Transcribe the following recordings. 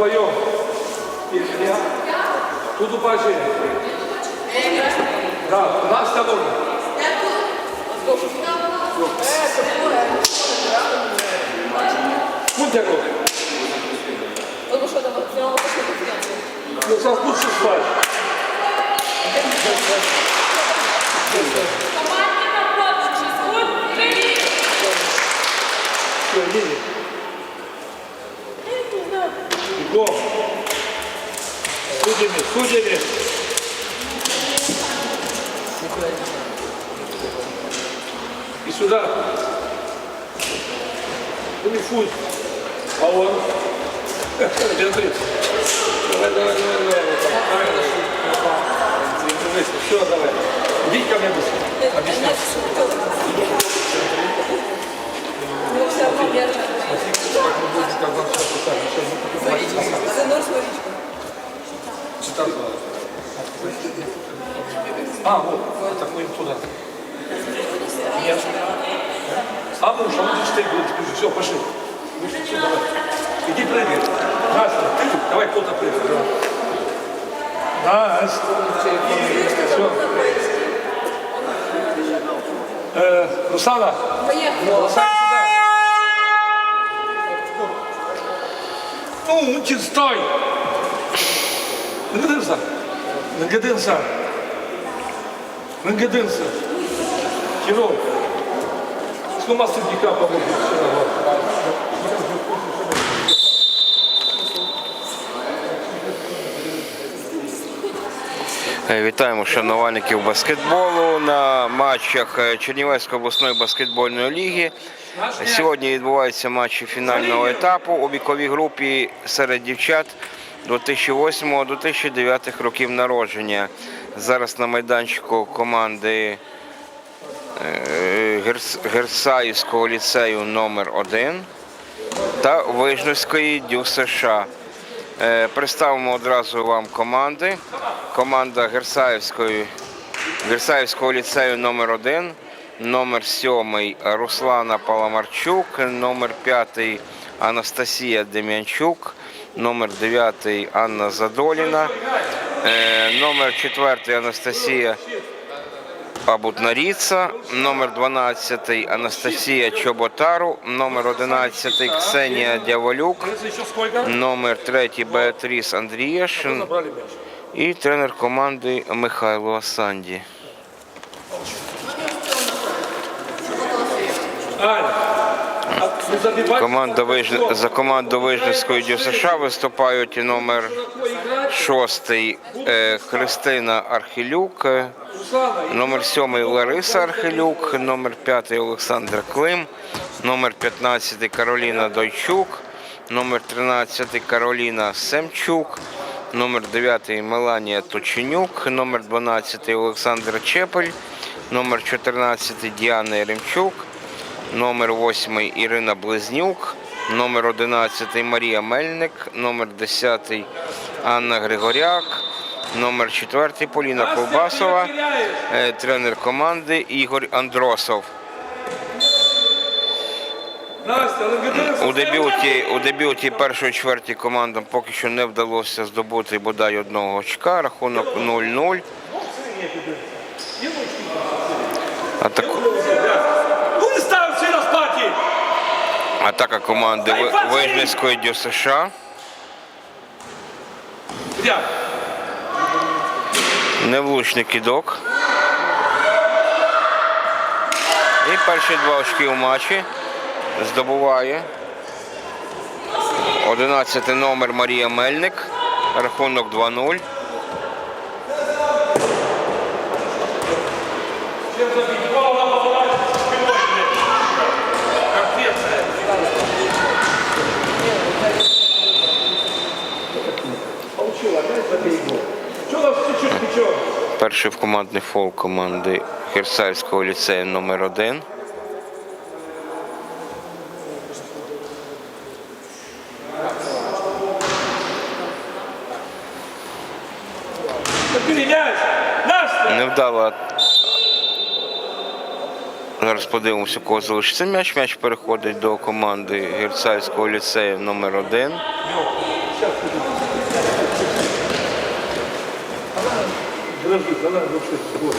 Вдвоем. Я. Тут упажи. Да, нас можно. Будь здоров. Тому там в нього. Ну, сейчас лучше спать. Держи. Давай, давай, давай, давай. Давай, Все, давай. Иди ко мне быстро. Объясняй. Ну, свою А, вот, так мы туда. Нет. А муж, а вот здесь ты все, пошли. Вышли, все, давай. Иди прыгай. Настя, ты, давай кто-то прыгай. давай. Настя. Все. Э, Руслана, Поїхали. Руслан, сюда. Ну, ти стой. Не годинся. Не годинся. Не годинся. Кіно. Що мастер Ді Капра Вітаємо шанувальників баскетболу на матчах е, Чернівецької обласної баскетбольної ліги. Сьогодні відбуваються матчі фінального етапу у віковій групі серед дівчат 2008-2009 років народження. Зараз на майданчику команди е, Герсаївського ліцею номер 1 та Вижницької ДЮ США. Е, Представимо одразу вам команди. Команда Герсаївської, Герсаївського ліцею номер 1 номер 7 Руслана Паламарчук, номер 5 Анастасія Дем'янчук, номер 9 Анна Задоліна, е, номер 4 Анастасія Абутнаріца, номер 12 Анастасія Чоботару, номер 11 Ксенія Дяволюк, номер 3 Беатріс Андрієшин і тренер команди Михайло Асанді. Аня, а не забивай. Команда Вижн... За команду Вижницької США виступають номер 6 Христина Архилюк, е, номер 7 Лариса Архилюк, номер 5 Олександр Клим, номер 15 Кароліна Дойчук, номер 13 Кароліна Семчук, номер 9 Меланія Точенюк, номер 12 Олександр Чепель, номер 14 Діана Еремчук, номер 8 Ірина Близнюк, номер 11 Марія Мельник, номер 10 Анна Григоряк, номер 4 Поліна Колбасова, е, тренер команди Ігор Андросов. У дебюті, у дебюті першої чверті командам поки що не вдалося здобути бодай одного очка, рахунок 0-0. Атаку... Ну не став всі на спаті. Атака команди Ви- Вижницької Дю США. Невлучний кидок. І перші два очки у матчі здобуває 11 номер Марія Мельник. Рахунок 2-0. Перший в командний фол команди Херсальського ліцею номер 1 Забери! Невдала. Зараз подивимося, кого залишиться м'яч. М'яч переходить до команди Герцальського ліцею номер 1 Подожди, она вообще. Вот.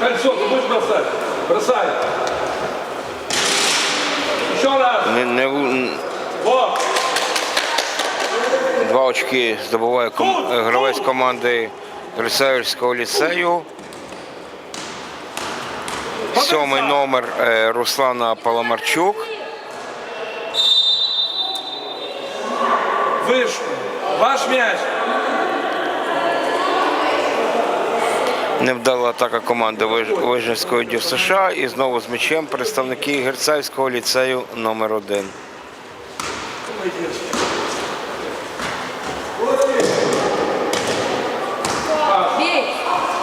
Кольцо, ты будешь бросать? Бросай. Еще раз. Не, не, Вот. два очки здобуває ком- гравець команди Грицаївського ліцею. Сьомий номер е, Руслана Паламарчук. Вышел. Ваш мяч. Невдала атака команди Виж- Вижницької дів США. І знову з м'ячем представники Герцаївського ліцею номер 1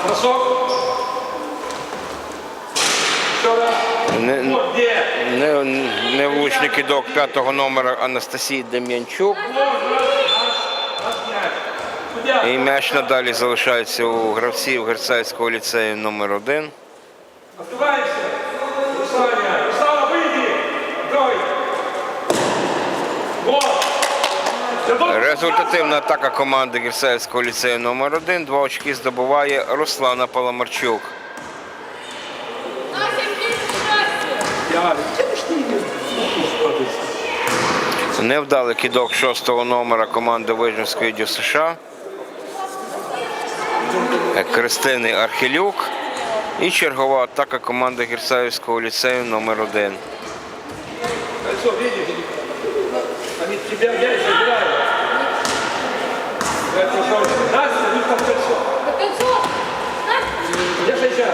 Бросок. Не, не, невлучний кидок п'ятого номера Анастасії Дем'янчук. І м'яч надалі залишається у гравців Герцаївського ліцею номер 1 Открываемся. Русланя. Руслана, выйди. Давай. Вот. Я должен- Результативна атака команди Герцаївського ліцею номер 1 Два очки здобуває Руслана Паламарчук. Невдалий кидок шостого номера команди Вижницької дів США. Кристини Архилюк. І чергова атака команди Герцаївського ліцею номер 1 Кольцо, видишь? Они тебя мяч забирают. Я сейчас.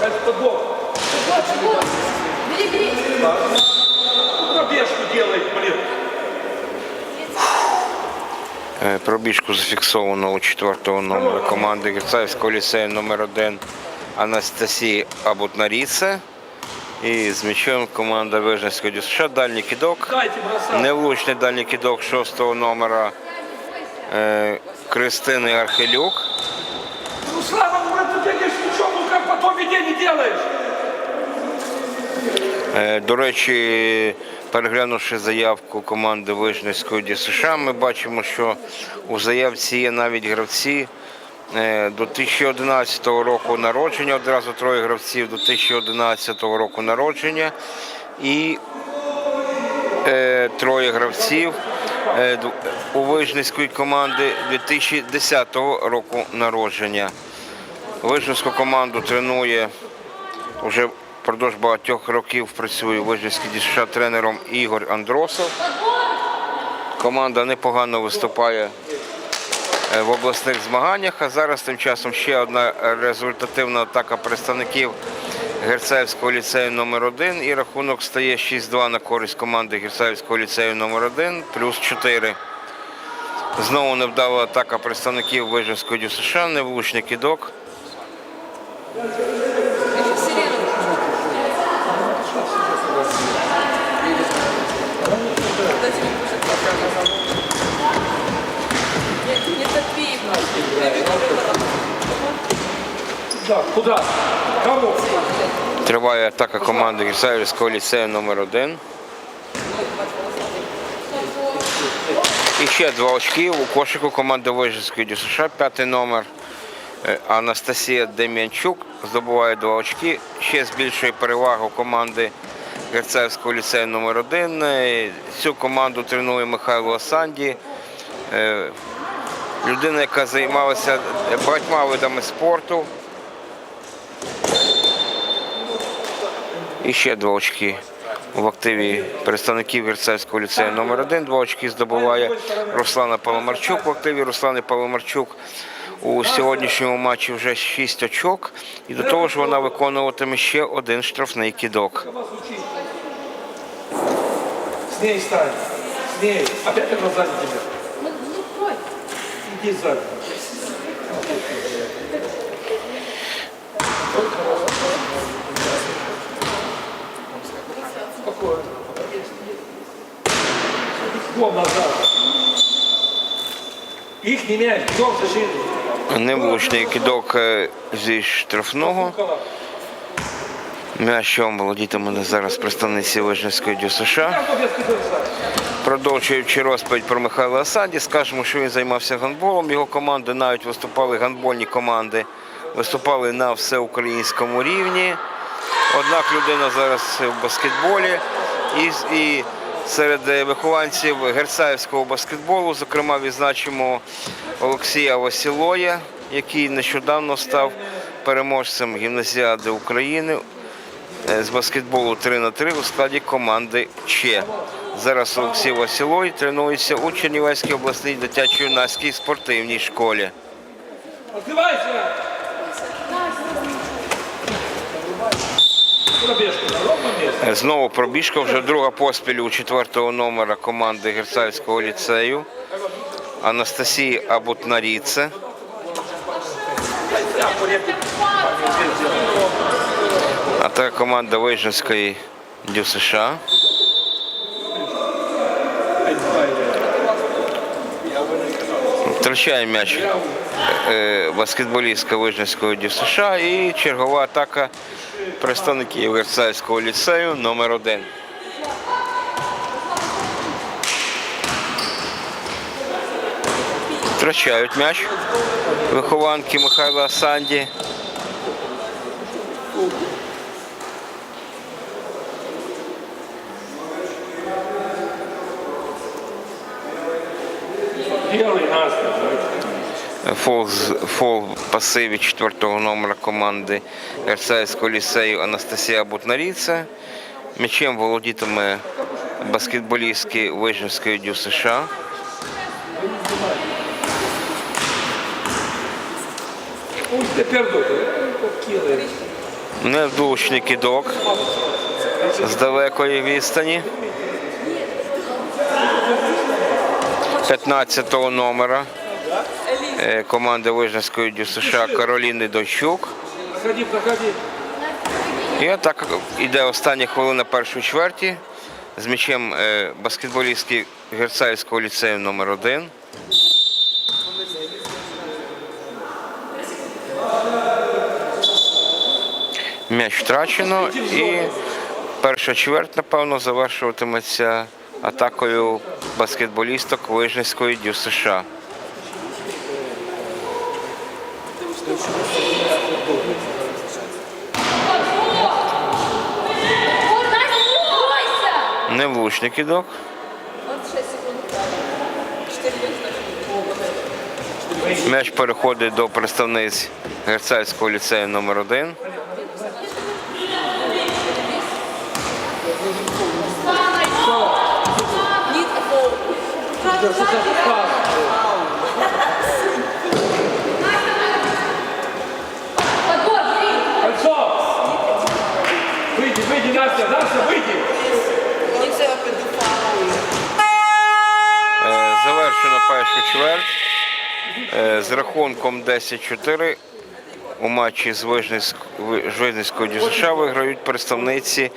Кольцо, подбор. Вот, вот! Бери, бери! Пробежку делает, блин. Е, Пробіжку зафіксовано у четвертого номера команди Герцаївського ліцею номер 1 Анастасії Абутнаріце. І з м'ячем команда Вижницького дів Дальній кидок. Невлучний дальній кидок шостого номера е, Кристини Архилюк. Руслана, ну бегаешь мячом, ну как потом ведение делаешь? Е, До речі, переглянувши заявку команди Вижницької ДСШ, ми бачимо, що у заявці є навіть гравці е, до 2011 року народження, одразу троє гравців до 2011 року народження і е, троє гравців у Вижницької команди 2010 року народження. Вижницьку команду тренує вже впродовж багатьох років працює у Вижницькій ДСШ тренером Ігор Андросов. Команда непогано виступає е, в обласних змаганнях, а зараз тим часом ще одна результативна атака представників Герцаївського ліцею номер 1 і рахунок стає 6-2 на користь команди Герцаївського ліцею номер 1 плюс 4. Знову невдала атака представників Вижницької ДЮСШ, невлучний кидок. Триває атака команди Герцаївського ліцею номер 1 І ще два очки у кошику команди Вижницької ДЮСШ, п'ятий номер. Е, Анастасія Дем'янчук здобуває два очки. Ще збільшує перевагу команди Герцаївського ліцею номер 1 Цю команду тренує Михайло Асанді. Е, Людина, яка займалася багатьма видами спорту. І ще два очки в активі представників Герцаївського ліцею номер 1 Два очки здобуває Руслана Паламарчук. В активі Руслани Паламарчук у сьогоднішньому матчі вже 6 очок. І до того ж вона виконуватиме ще один штрафний кидок. Ней стань. С ней. Опять она сзади тебя. Ну, ну. Иди сзади. Спокойно. Назад. Их не мяч, в защиту. Невлучний кидок е, зі штрафного. М'ячом володітиме зараз представниці Вижницької дю США. Продовжуючи розповідь про Михайла Асаді, скажемо, що він займався гандболом. Його команди навіть виступали гандбольні команди, виступали на всеукраїнському рівні. Однак людина зараз в баскетболі і, і серед вихованців герцаївського баскетболу, зокрема, відзначимо Олексія Васілоя, який нещодавно став переможцем гімназіади України з баскетболу 3 на 3 у складі команди ЧЕ. Зараз Олексій Василой тренується у Чернівецькій обласній дитячо-юнацькій спортивній школі. Е, Знову пробіжка, вже друга поспіль у четвертого номера команди Герцаївського ліцею Анастасії Абутнаріце. А така команда Вижницької Дю США. Втрачає м'яч е, баскетболістка Вижницького Дю США і чергова атака представників Версальського ліцею номер 1 Втрачають м'яч вихованки Михайла Санді. Фол, фол в пасиві четвертого номера команди Версальського ліцею Анастасія Бутнаріця. М'ячем володітиме баскетболістки Вижницької дю США. Невдучний кидок з далекої відстані. 15-го номера е, команди Вижницької дю США Кароліни проходи. І так іде остання хвилина першої чверті з м'ячем е, баскетболістки Герцаївського ліцею номер 1 М'яч втрачено і перша чверть, напевно, завершуватиметься атакою баскетболісток Вижницької дю США. Невлучний кидок. От 6 секунд. 4 минуты. М'яч переходить до представниць Герцальського ліцею номер 1 Подбор, бери. Кольцо! Выйди, выйди, Настя, Настя, выйди! Е, Завершено першу чверть Е, з рахунком 10-4 у матчі з Вижницькою ДЮСШ виграють представниці